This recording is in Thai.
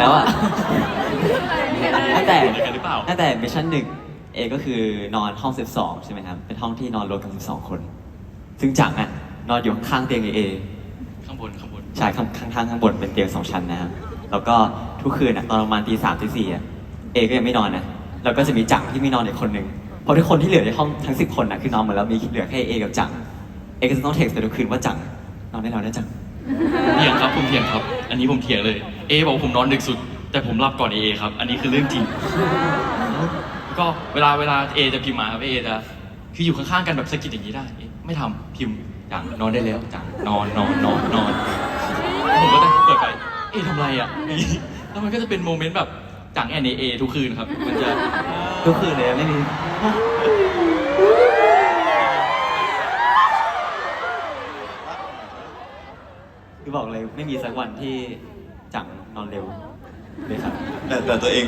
แล้วอะตั้งแต่เหมือนกันหรือเปล่า ตั้งแต่มิชชั่นหนึ่งเอก็คือนอนห้อง 12 ใช่ไหมครับ เป็นห้องที่นอนรวมกัน12 คน ซึ่งจังอะนอนอยู่ข้างๆเตียงเอข้างบนข้างบน ใช่ข้างข้างข้างข้างบนเป็นเตียงสองชั้นนะครับ แล้วก็ทุกคืนอะตอนประมาณตีสามตีสี่อะเอก็ยังไม่นอนนะแล้วก็จะมีจังที่ไม่นอนอีกคนนึงเพราะทุกคนที่เหลือในห้องทั้งสิบคนนะคือนอนหมดแล้วมีเหลือแค่เอกับจังเอก็จะต้องเท็กซ์ไปทุกคืนว่าจังนอนได้นอนได้จัง เถียงครับผมเถียงครับ อันนี้ผมเถียงเลย เอบอกว่าผมนอนดึกสุด แต่ผมหลับก่อนเอครับ อันนี้คือเรื่องจริง ก็เวลาเวลาเอจะพิมพ์มาครับเอจะคืออยู่ข้างๆกันแบบสะกิดอย่างนี้ได้เอ๊ะไม่ทำพิมพ์จังนอนได้แล้วจังนอนนอนนอนนอนผมก็จะเปิดไป เอทำไรอะนี่แล้วมันก็จะเป็นโมเมนต์แบบจังแอนเอทุกคืนครับ มันจะทุกคืนเลยไม่มีคือบอกเลยไม่มีสักวันที่ จังนอนเร็วเลยครับ แต่แต่ตัวเอง